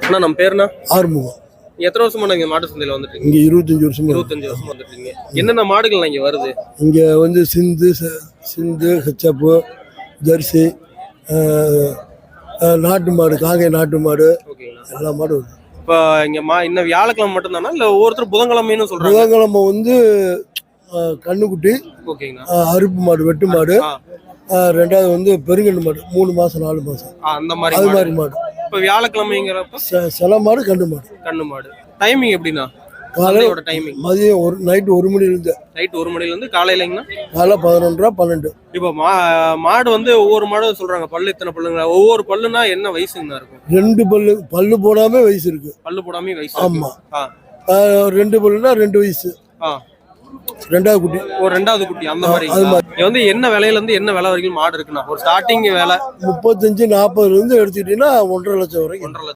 அண்ணா நம்ம பேருண்ணா? ஆறுமுகம். எத்தனை வருஷமா நீங்க மாட்டு சந்தையில வந்துட்டீங்க? இங்கே இருபத்தஞ்சி வருஷமா. இருபத்தஞ்சு வருஷமா வந்துட்டீங்க. என்னென்ன மாடுகள் இங்க வருது? இங்கே வந்து சிந்து சிந்து ஹெச்சப்பு ஜெர்சி நாட்டு மாடு காங்கை நாட்டு மாடு எல்லா மாடும் வருது இப்ப இங்க மா இன்னும் வியாழக்கிழமை மட்டும்தானா? இல்ல ஒவ்வொருத்தர் புதன்கிழமைன்னு சொல்றாங்க? புதன்கிழமை வந்து கண்ணுக்குட்டி ஓகேங்கண்ணா. அஹ், அறுப்பு மாடு வெட்டு மாடு ரெண்டாவது வந்து பெருங்கண்டு மாடு மூணு மாதம் நாலு மாதம் அந்த மாதிரி அது. மாதிரி மாடு. இப்ப வியாழக்கிழமைங்கிறப்ப செல மாடு கண்டு மாடு. கண்ணு மாடு. டைமிங் எப்படின்னா சந்தையோட டைமிங் மதியம் ஒரு நைட்டு ஒரு மணிலேருந்து நைட் ஒரு மணில இருந்து காலையிலங்கண்ணா? காலைல பதினொன்றரை பன்னெண்டு. இப்போ மா மாடு வந்து ஒவ்வொரு மாடும் சொல்றாங்க பல்லு இத்தனை பல்லுங்க ஒவ்வொரு பல்லுனா என்ன வயசுங்கண்ணா இருக்கும்? ரெண்டு பல்லு பல்லு போடாம வயசு இருக்கு. பல்லு போடாம வயசு ஆமா. ரெண்டு பல்லுனா ரெண்டு வயசு. ஆ. ரெண்டாவது குட்டி. ஒரு ரெண்டாவது குட்டி அந்த மாதிரி. இது வந்து என்ன விலையில இருந்து என்ன விலை வரைக்கும் மாடு இருக்குண்ணா? ஒரு ஸ்டார்டிங் விலை. முப்பத்தஞ்சு நாற்பதுல இருந்து எடுத்துக்கிட்டீங்கன்னா ஒன்றரை லட்சம் வரைக்கும். ஒன்றரை லட்சம்.